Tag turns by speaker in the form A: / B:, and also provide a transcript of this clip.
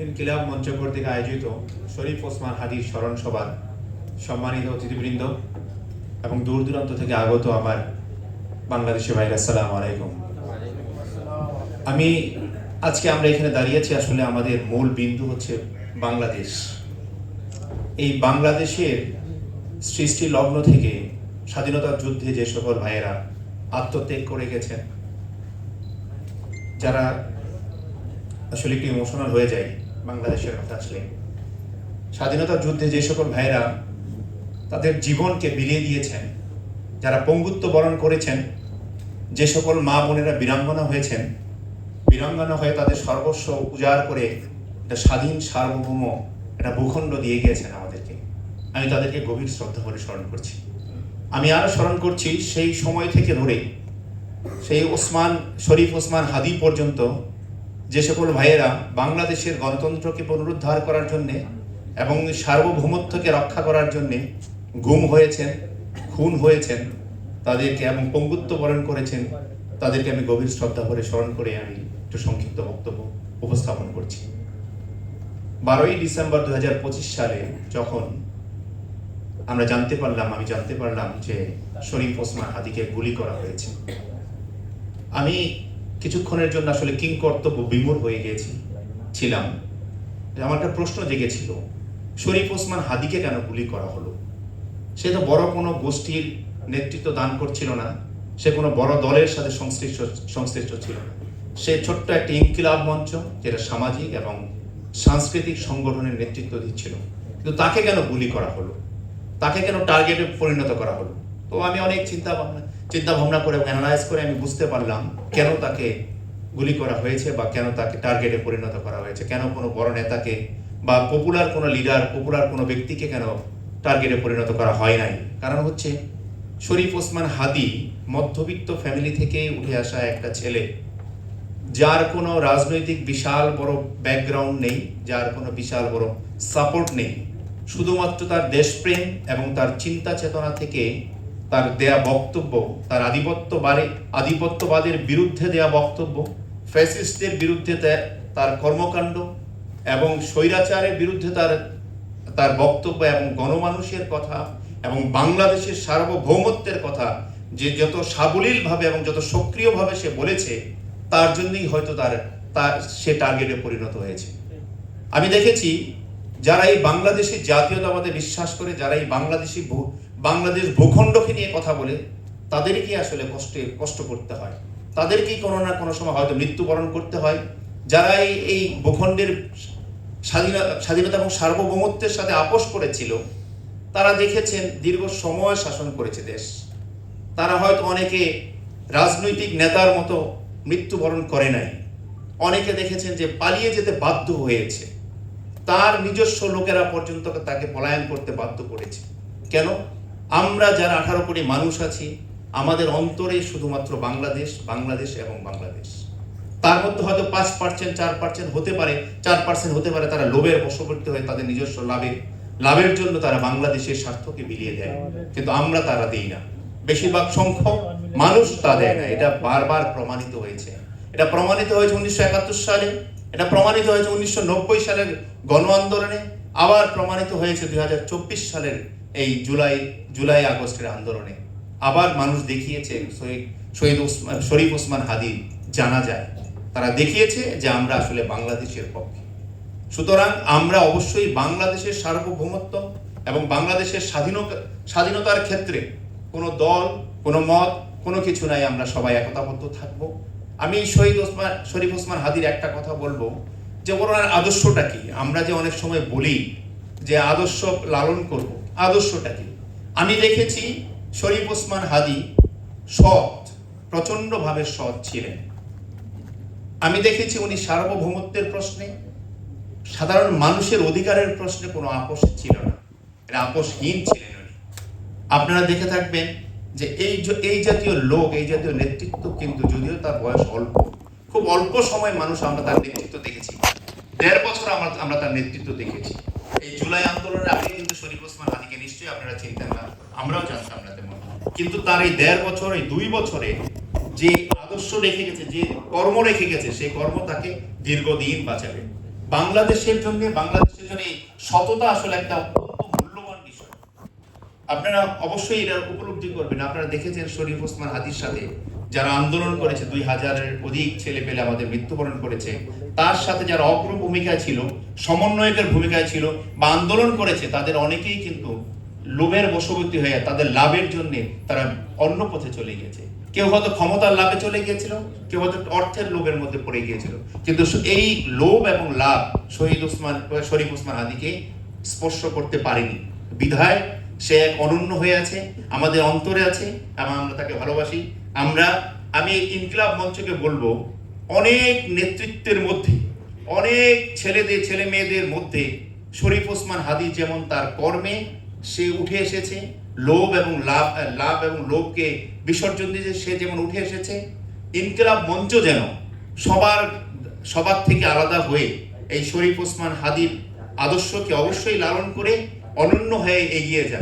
A: ইনকিলাব মঞ্চ কর্তৃক আয়োজিত শরীফ ওসমান হাদির স্মরণ সভার সম্মানিত অতিথিবৃন্দ এবং দূর দূরান্ত থেকে আগত আমার বাংলাদেশি ভাইরা, আসসালামু আলাইকুম। আমি আজকে আমরা এখানে দাঁড়িয়েছি আসলে আমাদের মূল বিন্দু হচ্ছে বাংলাদেশ। এই বাংলাদেশের সৃষ্টি লগ্ন থেকে স্বাধীনতার যুদ্ধে যে সকল ভাইয়েরা আত্মত্যাগ করে গেছেন, যারা আসলে একটু ইমোশনাল হয়ে যায় বাংলাদেশের কথা আসলে স্বাধীনতার যুদ্ধে যে সকল ভাইয়েরা তাদের জীবনকে বিলিয়ে দিয়েছেন, যারা পঙ্গুত্ব বরণ করেছেন, যে সকল মা বোনেরা বীরাঙ্গনা হয়েছেন, বীরাঙ্গনা হয়ে তাদের সর্বস্ব উজাড় করে একটা স্বাধীন, সার্বভৌম একটা ভূখণ্ড দিয়ে গিয়েছেন আমাদেরকে। আমি তাদেরকে গভীর শ্রদ্ধা করে স্মরণ করছি। আমি আরও স্মরণ করছি, সেই সময় থেকে ধরে সেই ওসমান, শরীফ ওসমান হাদি পর্যন্ত যে সকল ভাইয়েরা বাংলাদেশের গণতন্ত্রকে পুনরুদ্ধার করার জন্যে এবং সার্বভৌমত্বকে রক্ষা করার জন্যে গুম হয়েছেন, খুন হয়েছেন, তাদেরকে এবং পঙ্গুত্ব বরণ করেছেন, তাদেরকে আমি গভীর শ্রদ্ধা করে স্মরণ করে আমি একটু সংক্ষিপ্ত বক্তব্য উপস্থাপন করছি। বারোই ডিসেম্বর দু হাজার পঁচিশ সালে যখন আমরা জানতে পারলাম, আমি জানতে পারলাম যে শরীফ ওসমান হাদিকে গুলি করা হয়েছে। আমি কিছুক্ষণের জন্য আসলে কিং কর্তব্য বিমূর হয়ে গিয়েছি ছিলাম। আমার একটা প্রশ্ন জেগেছিল, শরীফ ওসমান হাদিকে কেন গুলি করা হলো? সে তো বড় কোনো গোষ্ঠীর নেতৃত্ব দান করছিল না, সে কোনো বড় দলের সাথে সংশ্লিষ্ট সংশ্লিষ্ট ছিল না। সে ছোট্ট একটি ইনকিলাব মঞ্চ, যেটা সামাজিক এবং সাংস্কৃতিক সংগঠনের নেতৃত্ব দিচ্ছিল। কিন্তু তাকে কেন গুলি করা হলো? তাকে কেন টার্গেটে পরিণত করা হলো? তো আমি অনেক চিন্তা ভাবনা চিন্তা ভাবনা করে অ্যানালাইজ করে আমি বুঝতে পারলাম কেন তাকে গুলি করা হয়েছে বা কেন তাকে টার্গেটে পরিণত করা হয়েছে। কেন কোনো বড় নেতাকে বা পপুলার কোনো লিডার পপুলার কোনো ব্যক্তিকে কেন টার্গেটে পরিণত করা হয় নাই। কারণ হচ্ছে শরীফ ওসমান হাদি মধ্যবিত্ত ফ্যামিলি থেকে উঠে আসা একটা ছেলে, যার কোনো রাজনৈতিক বিশাল বড় ব্যাকগ্রাউন্ড নেই, যার কোনো বিশাল বড় সাপোর্ট নেই। শুধুমাত্র তার দেশপ্রেম এবং তার চিন্তা চেতনা থেকে তার দেয়া বক্তব্য, তার আধিপত্যবারে আধিপত্যবাদের বিরুদ্ধে দেয়া বক্তব্য, ফ্যাসিস্টদের বিরুদ্ধে তার কর্মকাণ্ড এবং স্বৈরাচারের বিরুদ্ধে তার তার বক্তব্য এবং গণমানুষের কথা এবং বাংলাদেশের সার্বভৌমত্বের কথা যে যত সাবলীলভাবে এবং যত সক্রিয়ভাবে সে বলেছে, তার জন্যই হয়তো তার তার সে টার্গেটে পরিণত হয়েছে। আমি দেখেছি, যারা এই বাংলাদেশি জাতীয়তাবাদে বিশ্বাস করে, যারা এই বাংলাদেশি বাংলাদেশ ভূখণ্ডকে নিয়ে কথা বলে তাদেরকেই আসলে কষ্টে, কষ্ট করতে হয়? তাদেরকেই কোনো না কোনো সময় হয়তো মৃত্যুবরণ করতে হয়। যারা এই এই ভূখণ্ডের স্বাধীনতা স্বাধীনতা এবং সার্বভৌমত্বের সাথে আপোষ করেছিল, তারা দেখেছেন দীর্ঘ সময় শাসন করেছে দেশ। তারা হয়তো অনেকে রাজনৈতিক নেতার মতো মৃত্যুবরণ করে নাই। অনেকে দেখেছেন যে পালিয়ে যেতে বাধ্য হয়েছে। তার নিজস্ব লোকেরা পর্যন্ত তাকে পলায়ন করতে বাধ্য করেছে। কেন? আমরা যারা আঠারো কোটি মানুষ আছি, আমাদের অন্তরে শুধুমাত্র বাংলাদেশ বাংলাদেশ এবং বাংলাদেশ। তার মধ্যে হয়তো পাঁচ পার্সেন্ট চার পার্সেন্ট হতে পারে, চার পার্সেন্ট হতে পারে তারা লোভের বশবর্তী হয়ে তাদের নিজস্ব লাভের লাভের জন্য তারা বাংলাদেশের স্বার্থকে বিলিয়ে দেয়। কিন্তু আমরা তারা দিই না। বেশিরভাগ সংখ্যক মানুষ তা দেয় না। এটা বারবার প্রমাণিত হয়েছে। এটা প্রমাণিত হয়েছে উনিশশো একাত্তর সালে, এটা প্রমাণিত হয়েছে উনিশশো নব্বই সালের গণ আন্দোলনে আবার প্রমাণিত হয়েছে দুই হাজার চব্বিশ সালের এই জুলাই জুলাই আগস্টের আন্দোলনে। আবার মানুষ দেখিয়েছে, শহীদ ওসমান শরীফ ওসমান হাদি জানা যায় তারা দেখিয়েছে যে আমরা আসলে বাংলাদেশের পক্ষে। সুতরাং আমরা অবশ্যই বাংলাদেশের সার্বভৌমত্ব এবং বাংলাদেশের স্বাধীনতা স্বাধীনতার ক্ষেত্রে কোনো দল, কোনো মত, কোনো কিছু নাই, আমরা সবাই একতাবদ্ধ থাকব। আমি শহীদ ওসমান, শরীফ ওসমান হাদির একটা কথা বলব, যে ওনার আদর্শটা কি? আমরা যে অনেক সময় বলি যে আদর্শ লালন করব আদর্শটা কি? আমি দেখেছি শরীফ ওসমান হাদি সৎ, প্রচণ্ডভাবে সৎ ছিলেন। আমি দেখেছি উনি সার্বভৌমত্বের প্রশ্নে, সাধারণ মানুষের অধিকারের প্রশ্নে কোনো আপোষ ছিল না। আপোষহীন ছিলেন উনি। আপনারা দেখে থাকবেন যে এই এই জাতীয় লোক, এই জাতীয় নেতৃত্ব কিন্তু যদিও তার বয়স অল্প, খুব অল্প সময় মানুষ আমরা তার নেতৃত্ব দেখেছি। দেড় বছর আমরা আমরা তার নেতৃত্ব দেখেছি। এই জুলাই আন্দোলনের আগে কিন্তু শরীফ ওসমান হাদিকে নিশ্চয়ই আপনারা চিনতেন না, আমরাও জানতাম না তেমন। কিন্তু তার এই দেড় বছর, এই দুই বছরে যে আদর্শ রেখে গেছে, যে কর্ম রেখে গেছে, সেই কর্ম তাকে দীর্ঘদিন বাঁচাবে। বাংলাদেশের জন্য বাংলাদেশের জন্য সততা আসলে একটা অত্যন্ত মূল্যবান বিষয়। আপনারা অবশ্যই এটা উপলব্ধি করবেন। আপনারা দেখেছেন শরীফ ওসমান হাদির সাথে যারা আন্দোলন করেছে, দুই হাজারের অধিক ছেলে পেলে আমাদের মৃত্যুবরণ করেছে। তার সাথে যারা অগ্র ভূমিকায় ছিল, সমন্বয়কের ভূমিকায় ছিল বা আন্দোলন করেছে, তাদের অনেকেই কিন্তু লোভের বশবর্তী হয়ে, তাদের লাভের জন্য তারা অন্য পথে চলে গিয়েছে। কেউ হয়তো ক্ষমতার লাভে চলে গিয়েছিল, কেউ হয়তো অর্থের লোভের মধ্যে পড়ে গিয়েছিল। কিন্তু এই লোভ এবং লাভ শহীদ ওসমান, শরীফ ওসমান আদিকে স্পর্শ করতে পারেনি। বিধায় সে এক অনন্য হয়ে আছে, আমাদের অন্তরে আছে এবং আমরা তাকে ভালোবাসি। আমরা, আমি ইনকিলাব মঞ্চকে বলব অনেক নেতৃত্বের মধ্যে, অনেক ছেলেদের, ছেলে মেয়েদের মধ্যে শরীফ ওসমান হাদি যেমন তার কর্মে সে উঠে এসেছে, লোভ এবং লাভ লাভ এবং লোভকে বিসর্জন দিয়ে সে যেমন উঠে এসেছে, ইনকিলাব মঞ্চ যেন সবার সবার থেকে আলাদা হয়ে এই শরীফ ওসমান হাদির আদর্শকে অবশ্যই লালন করে অনন্য হয়ে এগিয়ে যায়।